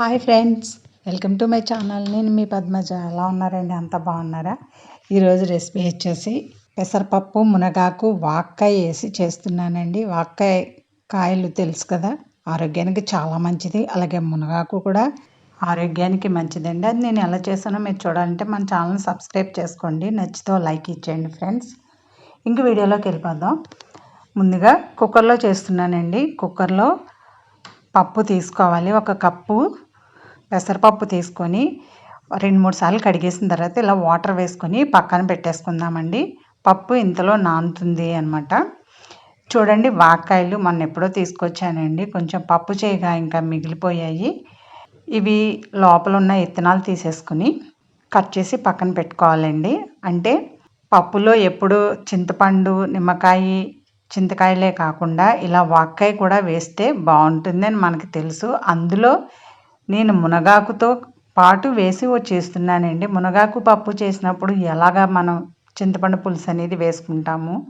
Hi friends welcome to my channel. నేను మీ పద్మజ. ఎలా ఉన్నారండి? అంత బాగున్నారా? ఈరోజు రెసిపీ వచ్చేసి పెసరపప్పు మునగాకు వాక్కాయ వేసి చేస్తున్నానండి. వాక్కాయ కాయలు తెలుసు కదా? ఆరోగ్యానికి చాలా మంచిది. అలాగే మునగాకు కూడా ఆరోగ్యానికి మంచిదండి. అది నేను ఎలా చేశానో మీరు చూడాలంటే మన ఛానల్ సబ్స్క్రైబ్ చేసుకోండి. నచ్చితే లైక్ ఇచ్చేయండి ఫ్రెండ్స్. ఇంక వీడియోలోకి వెళ్ళిపోదాం. ముందుగా కుక్కర్లో చేస్తున్నానండి. కుక్కర్లో పప్పు తీసుకోవాలి. ఒక కప్పు పెసరపప్పు తీసుకొని రెండు మూడు సార్లు కడిగేసిన తర్వాత ఇలా వాటర్ వేసుకొని పక్కన పెట్టేసుకుందామండి. పప్పు ఇంతలో నానుతుంది అనమాట చూడండి వాకాయలు మొన్న ఎప్పుడో తీసుకొచ్చానండి. కొంచెం పప్పు చేయగా ఇంకా మిగిలిపోయాయి. ఇవి లోపల ఉన్న ఇత్తనాలు తీసేసుకుని కట్ చేసి పక్కన పెట్టుకోవాలండి. అంటే పప్పులో ఎప్పుడు చింతపండు నిమ్మకాయ చింతకాయలే కాకుండా ఇలా వాక్కాయ కూడా వేస్తే బాగుంటుందని మనకు తెలుసు. అందులో నేను మునగాకుతో పాటు వేసి చేస్తున్నానండి. మునగాకు పప్పు చేసినప్పుడు ఎలాగా మనం చింతపండు పులుసు అనేది వేసుకుంటాము?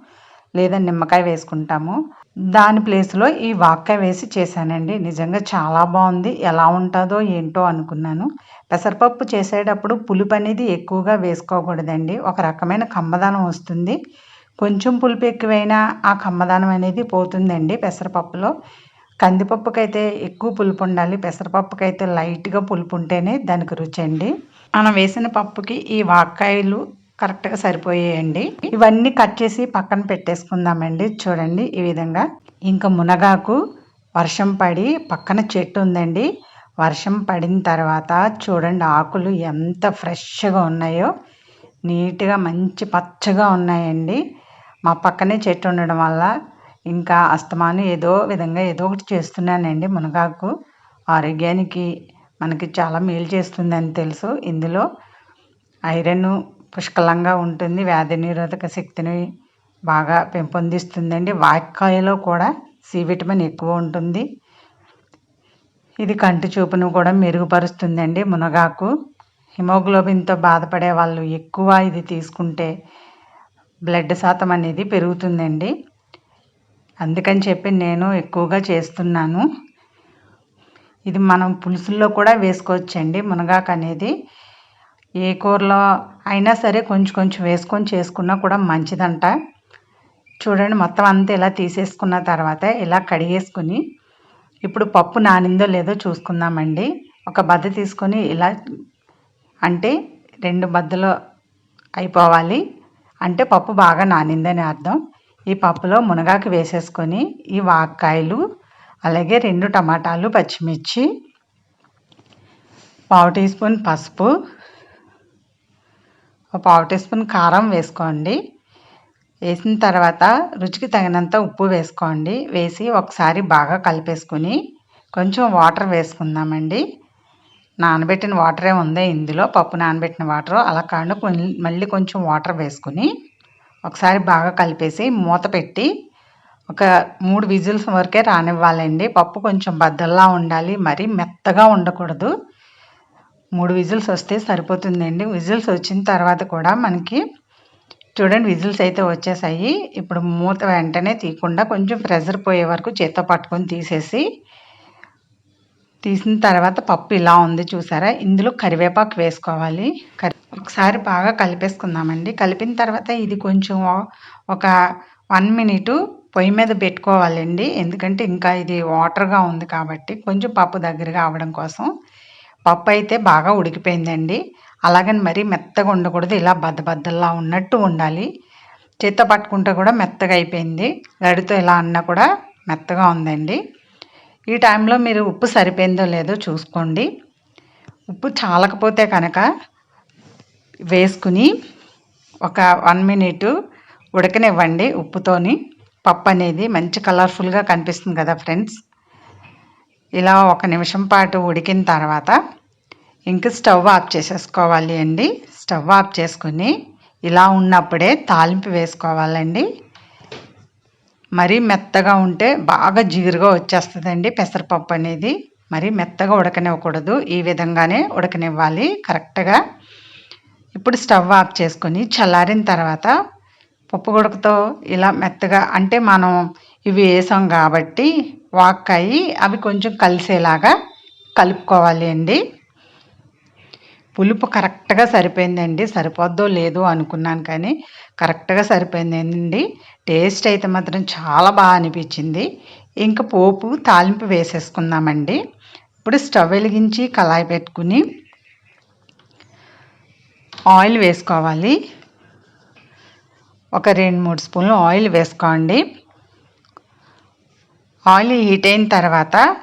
లేదా నిమ్మకాయ వేసుకుంటాము? దాని ప్లేస్లో ఈ వాక్కాయ వేసి చేశానండి. నిజంగా చాలా బాగుంది. ఎలా ఉంటుందో ఏంటో అనుకున్నాను. పెసరపప్పు చేసేటప్పుడు పులుపు అనేది ఎక్కువగా వేసుకోకూడదండి. ఒక రకమైన కమ్మదనం వస్తుంది. కొంచెం పులుపు ఎక్కువైనా ఆ కమ్మదనం అనేది పోతుందండి పెసరపప్పులో. కందిపప్పుకైతే ఎక్కువ పులుపు ఉండాలి పెసరపప్పుకైతే లైట్గా పులుపు ఉంటేనే దానికి రుచి అండి మనం వేసిన పప్పుకి ఈ వాక్కాయలు కరెక్ట్గా సరిపోయాయండి. ఇవన్నీ కట్ చేసి పక్కన పెట్టేసుకుందామండి. చూడండి ఈ విధంగా. ఇంకా మునగాకు వర్షం పడి పక్కన చెట్టు ఉందండి. వర్షం పడిన తర్వాత చూడండి ఆకులు ఎంత ఫ్రెష్గా ఉన్నాయో. నీట్గా మంచి పచ్చగా ఉన్నాయండి. మా పక్కనే చెట్టు ఉండడం వల్ల ఇంకా అస్తమానం ఏదో విధంగా ఏదో ఒకటి చేస్తున్నానండి మునగాకు. ఆరోగ్యానికి మనకి చాలా మేలు చేస్తుందని తెలుసు. ఇందులో ఐరన్ పుష్కలంగా ఉంటుంది. వ్యాధి నిరోధక శక్తిని బాగా పెంపొందిస్తుందండి. వాక్కాయలో కూడా సి విటమిన్ ఎక్కువ ఉంటుంది. ఇది కంటి చూపును కూడా మెరుగుపరుస్తుందండి మునగాకు. హిమోగ్లోబిన్తో బాధపడే వాళ్ళు ఎక్కువ ఇది తీసుకుంటే బ్లడ్ శాతం అనేది పెరుగుతుందండి. అందుకని చెప్పి నేను ఎక్కువగా చేస్తున్నాను. ఇది మనం పులుసుల్లో కూడా వేసుకోవచ్చండి. మునగాకు అనేది ఏ కూరలో అయినా సరే కొంచెం కొంచెం వేసుకొని చేసుకున్నా కూడా మంచిదంట. చూడండి మొత్తం అంతా ఇలా తీసేసుకున్న తర్వాత ఇలా కడిగేసుకుని ఇప్పుడు పప్పు నానిందో లేదో చూసుకుందామండి. ఒక బద్ద తీసుకొని ఇలా అంటే రెండు బద్దలు అయిపోవాలి. అంటే పప్పు బాగా నానిందని అర్థం. ఈ పప్పులో మునగాకు వేసేసుకొని ఈ వాక్కాయలు అలాగే రెండు టమాటాలు పచ్చిమిర్చి పావు టీ స్పూన్ పసుపు పావు టీ స్పూన్ కారం వేసుకోండి. వేసిన తర్వాత రుచికి తగినంత ఉప్పు వేసుకోండి. వేసి ఒకసారి బాగా కలిపేసుకుని కొంచెం వాటర్ వేసుకుందామండి. నానబెట్టిన వాటరే ఉంది ఇందులో. పప్పు నానబెట్టిన వాటర్ అలా కాకుండా మళ్ళీ కొంచెం వాటర్ వేసుకుని ఒకసారి బాగా కలిపేసి మూత పెట్టి ఒక మూడు విజిల్స్ వరకే రానివ్వాలండి. పప్పు కొంచెం బద్దల్లా ఉండాలి మరీ మెత్తగా ఉండకూడదు. మూడు విజిల్స్ వస్తే సరిపోతుందండి. విజిల్స్ వచ్చిన తర్వాత కూడా మనకి చూడండి విజిల్స్ అయితే వచ్చేసాయి. ఇప్పుడు మూత వెంటనే తీయకుండా కొంచెం ప్రెజర్ పోయే వరకు చేత్తో పట్టుకొని తీసేసి తీసిన తర్వాత పప్పు ఇలా ఉంది చూసారా? ఇందులో కరివేపాకు వేసుకోవాలి. ఒకసారి బాగా కలిపేసుకుందామండి. కలిపిన తర్వాత ఇది కొంచెం ఒక వన్ మినిట్ పొయ్యి మీద పెట్టుకోవాలండి. ఎందుకంటే ఇంకా ఇది వాటర్గా ఉంది కాబట్టి కొంచెం పప్పు దగ్గరగా అవడం కోసం. పప్పు అయితే బాగా ఉడికిపోయిందండి. అలాగని మరీ మెత్తగా ఉండకూడదు. ఇలా బద్దబద్దల్లా ఉన్నట్టు ఉండాలి. చేత్తో పట్టుకుంటే కూడా మెత్తగా అయిపోయింది. గడితో ఇలా అన్నా కూడా మెత్తగా ఉందండి. ఈ టైంలో మీరు ఉప్పు సరిపోయిందో లేదో చూసుకోండి. ఉప్పు చాలకపోతే కనుక వేసుకుని ఒక వన్ మినిట్ ఉడకనివ్వండి ఉప్పుతోని. పప్పు అనేది మంచి కలర్ఫుల్గా కనిపిస్తుంది కదా ఫ్రెండ్స్. ఇలా ఒక నిమిషం పాటు ఉడికిన తర్వాత ఇంక స్టవ్ ఆఫ్ చేసేసుకోవాలి అండి. స్టవ్ ఆఫ్ చేసుకుని ఇలా ఉన్నప్పుడే తాలింపు వేసుకోవాలండి. మరీ మెత్తగా ఉంటే బాగా జిగురుగా వచ్చేస్తుందండి పెసరపప్పు అనేది. మరీ మెత్తగా ఉడకనివ్వకూడదు. ఈ విధంగానే ఉడకనివ్వాలి కరెక్ట్గా. ఇప్పుడు స్టవ్ ఆఫ్ చేసుకొని చల్లారిన తర్వాత పప్పు గుడకతో ఇలా మెత్తగా అంటే మనం ఇవి వేసాం కాబట్టి వాక్ అయ్యి అవి కొంచెం కలిసేలాగా కలుపుకోవాలి అండి. పులుపు కరెక్ట్గా సరిపోయిందండి. సరిపోద్దో లేదో అనుకున్నాను కానీ కరెక్ట్గా సరిపోయిందండి. టేస్ట్ అయితే మాత్రం చాలా బాగా అనిపించింది. ఇంకా పోపు తాలింపు వేసేసుకుందామండి. ఇప్పుడు స్టవ్ వెలిగించి కళాయి పెట్టుకుని ఆయిల్ వేసుకోవాలి. ఒక రెండు మూడు స్పూన్లు ఆయిల్ వేసుకోండి. ఆయిల్ హీట్ అయిన తర్వాత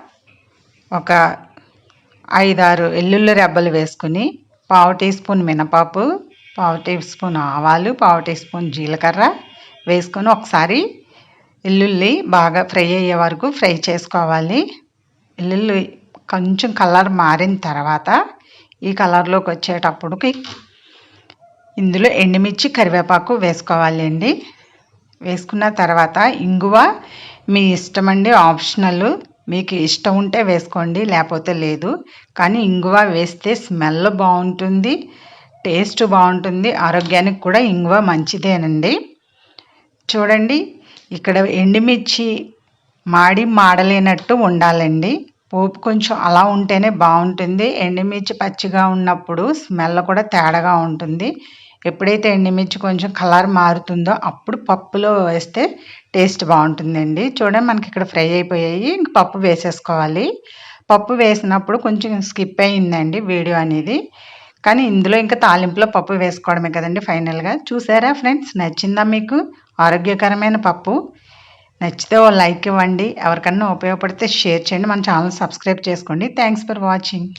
ఒక ఐదారు ఎల్లుల్లి రెబ్బలు వేసుకుని పావు టీ స్పూన్ మినపప్పు పావు టీ స్పూన్ ఆవాలు పావు టీ స్పూన్ జీలకర్ర వేసుకొని ఒకసారి ఎల్లుల్లి బాగా ఫ్రై అయ్యే వరకు ఫ్రై చేసుకోవాలి. ఎల్లుల్లి కొంచెం కలర్ మారిన తర్వాత ఈ కలర్లోకి వచ్చేటప్పటికి ఇందులో ఎండుమిర్చి కరివేపాకు వేసుకోవాలి అండి. వేసుకున్న తర్వాత ఇంగువ మీ ఇష్టమండి ఆప్షనల్ మీకు ఇష్టం ఉంటే వేసుకోండి లేకపోతే లేదు. కానీ ఇంగువ వేస్తే స్మెల్ బాగుంటుంది టేస్ట్ బాగుంటుంది ఆరోగ్యానికి కూడా ఇంగువ మంచిదేనండి. చూడండి ఇక్కడ ఎండుమిర్చి మాడి మాడలేనట్టు ఉండాలండి. పోపు కొంచెం అలా ఉంటేనే బాగుంటుంది. ఎండుమిర్చి పచ్చిగా ఉన్నప్పుడు స్మెల్ కూడా తేడాగా ఉంటుంది. ఎప్పుడైతే ఎండుమిర్చి కొంచెం కలర్ మారుతుందో అప్పుడు పప్పులో వేస్తే టేస్ట్ బాగుంటుందండి. చూడండి మనకి ఇక్కడ ఫ్రై అయిపోయాయి. ఇంక పప్పు వేసేసుకోవాలి. పప్పు వేసినప్పుడు కొంచెం స్కిప్ అయిందండి వీడియో అనేది. కానీ ఇందులో ఇంకా తాలింపులో పప్పు వేసుకోవడమే కదండి ఫైనల్గా. చూసారా ఫ్రెండ్స్? నచ్చిందా మీకు? ఆరోగ్యకరమైన పప్పు. నచ్చితే ఓ లైక్ ఇవ్వండి. ఎవరికన్నా ఉపయోగపడితే షేర్ చేయండి. మన ఛానల్ సబ్స్క్రైబ్ చేసుకోండి. Thanks for watching.